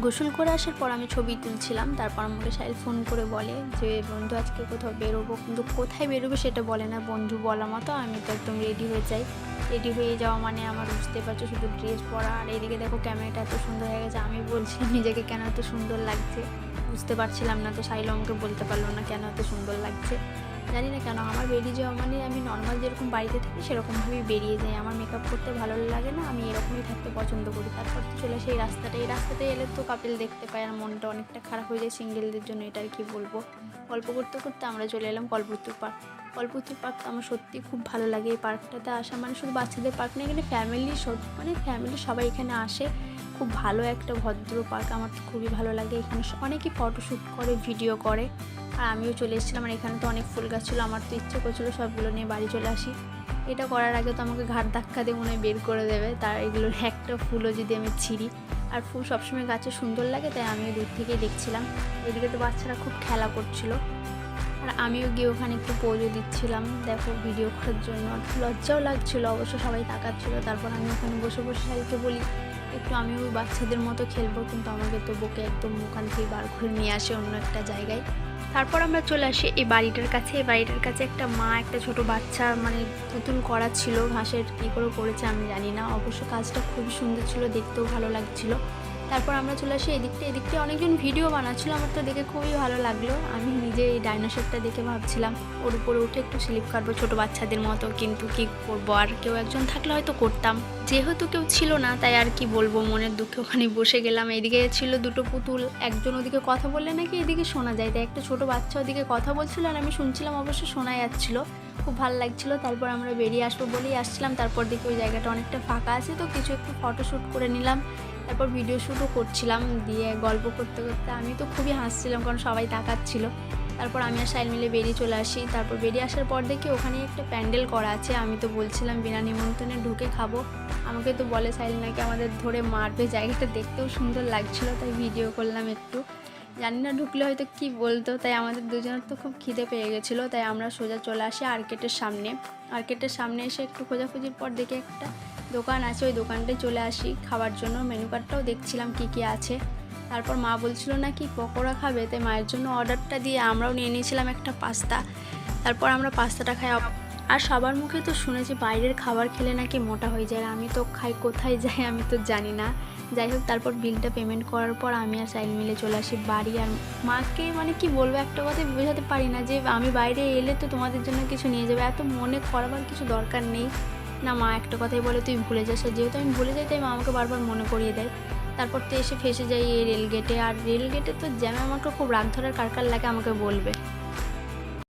গোসল করে আসার পর আমি ছবি তুলছিলাম। তারপর আমাকে সাইল ফোন করে বলে যে, বন্ধু, আজকে কোথাও বেরোবো। কিন্তু কোথায় বেরোবে সেটা বলে না। বন্ধু বলা মতো আমি তো একদম রেডি হয়ে যাই। রেডি হয়ে যাওয়া মানে আমার বুঝতে পারছ, শুধু ড্রেস পরা। আর এদিকে দেখো ক্যামেরাটা এত সুন্দর হয়ে গেছে। আমি বলছি, নিজেকে কেন এত সুন্দর লাগছে? বুঝতে পারছিলাম না। তো সাইল আমাকে বলতে পারল না কেন এত সুন্দর লাগছে। জানি না কেন, আমার বেরিয়ে যাওয়া মানে আমি নর্মাল যেরকম বাড়িতে থাকি সেরকমভাবেই বেরিয়ে যাই। আমার মেকআপ করতে ভালো লাগে না, আমি এরকমই থাকতে পছন্দ করি। তারপর তো চলে আসে এই রাস্তাটা। এই রাস্তাটায় এলে তো কাপেল দেখতে পাই আর মনটা অনেকটা খারাপ হয়ে যায় সিঙ্গেলদের জন্য, এটা আর কি বলব। গল্প করতে করতে আমরা চলে এলাম কলপুত্তর পার্ক কলপুত্তর পার্ক তো আমার সত্যি খুব ভালো লাগে। এই পার্কটাতে আসা মানে শুধু বাচ্চাদের পার্ক না, এখানে ফ্যামিলি মানে ফ্যামিলি সবাই এখানে আসে। খুব ভালো একটা ভদ্র পার্ক, আমার তো খুবই ভালো লাগে। এখানে অনেকেই ফটোশ্যুট করে ভিডিও করে। আর আমিও চলে এসেছিলাম আর এখানে তো অনেক ফুল গাছ ছিল, আমার তো ইচ্ছে করছিল সবগুলো নিয়ে বাড়ি চলে আসি। এটা করার আগে তো আমাকে ঘাট ধাক্কা দিয়ে মনে বের করে দেবে। তার এগুলোর একটা ফুলও যদি আমি ছিঁড়ি। আর ফুল সবসময় গাছে সুন্দর লাগে, তাই আমিও দূর থেকেই দেখছিলাম। এদিকে তো বাচ্চারা খুব খেলা করছিল। আর আমিও গিয়ে ওখানে একটু পোজও দিচ্ছিলাম। দেখো ভিডিও করার জন্য। লজ্জাও লাগছিল, অবশ্য সবাই তাকাচ্ছিল। তারপর আমি ওখানে বসে বসে সাইকে বলি একটু আমি ওই বাচ্চাদের মতো খেলব, কিন্তু আমাকে তো বকে একদম ওখান থেকে বার করে নিয়ে আসে অন্য একটা জায়গায়। তারপর আমরা চলে আসি এই বাড়িটার কাছে। এই বাড়িটার কাছে একটা মা, একটা ছোট বাচ্চা মানে পুতুল করা ছিল, ঘাসের কী করে করেছে আমি জানি না। অবশ্য কাজটা খুবই সুন্দর ছিল, দেখতেও ভালো লাগছিল। তারপর আমরা চলে আসি এদিকটা এদিকটা। অনেকজন ভিডিও বানাচ্ছিল, আমার তো দেখে খুবই ভালো লাগল। আমি নিজে এই ডাইনোসরটা দেখে ভাবছিলাম, ওর উপরে উঠে একটু স্লিপ কাটবো ছোটো বাচ্চাদের মতো, কিন্তু কি করব? আর কেউ একজন থাকলে হয়তো করতাম। যেহেতু কেউ ছিল না, তাই আর কি বলব, মনের দুঃখে ওখানে বসে গেলাম। এদিকে ছিল দুটো পুতুল, একজন ওদিকে কথা বললে নাকি এদিকে শোনা যায়। তাই একটা ছোট বাচ্চা ওদিকে কথা বলছিল আর আমি শুনছিলাম অবশ্য শোনা যাচ্ছিল। খুব ভালো লাগছিল। তারপর আমরা বেরিয়ে আসব বলেই আসছিলাম। তারপর দেখি ওই জায়গাটা অনেকটা ফাঁকা আছে, তো কিছু একটু ফটো শ্যুট করে নিলাম। তারপর ভিডিও শ্যুটও করছিলাম দিয়ে গল্প করতে করতে আমি তো খুবই হাসছিলাম কারণ সবাই তাকাচ্ছিল। তারপর আমি আর সাইল মিলে বেরিয়ে চলে আসি। তারপর বেরিয়ে আসার পর দেখি ওখানে একটা প্যান্ডেল করা আছে। আমি তো বলছিলাম, বিনা নিমন্ত্রণে ঢুকে খাব। আমাকে তো বলে সাইল নাকি আমাদের ধরে মারবে। জায়গাটা দেখতেও সুন্দর লাগছিল, তাই ভিডিও করলাম একটু। জানি না ঢুকলে হয়তো কি বলতো, তাই আমাদের দুজনের তো খুব খিদে পেয়ে গেছিল, তাই আমরা সোজা চলে আসি আর্কেটের সামনে। আর্কেটের সামনে এসে একটু খোঁজাখুঁজির পর দেখে একটা দোকান আছে, ওই দোকানটায় চলে আসি খাওয়ার জন্য মেনু কার্ডটাও দেখছিলাম কি কি আছে। তারপর মা বলছিল নাকি পকোড়া খাবে? তাই মায়ের জন্য অর্ডারটা দিয়ে আমরাও নিয়ে নিয়েছিলাম একটা পাস্তা। তারপর আমরা পাস্তাটা খাই। আর সবার মুখে তো শুনেছি বাইরের খাবার খেলে নাকি মোটা হয়ে যায় আমি তো খাই, কোথায় যাই আমি তো জানি না। যাই হোক, তারপর বিলটা পেমেন্ট করার পর আমি আর সাইল মিলে চলে আসি বাড়ি। আর মাকে মানে কি বলব, একটা কথাই বোঝাতে পারি না যে আমি বাইরে এলে তো তোমাদের জন্য কিছু নিয়ে যাবে। এত মনে করাবার কিছু দরকার নেই। না, মা একটা কথাই বলে, তুই ভুলে যাস। যেহেতু আমি ভুলে যাই, তাই মা আমাকে বারবার মনে করিয়ে দেয়। তারপর তো এসে ফেসে যাই এই রেলগেটে আর রেলগেটে তো জ্যামে আমাকে খুব রাগ ধরার কারকার লাগে, আমাকে বলবে।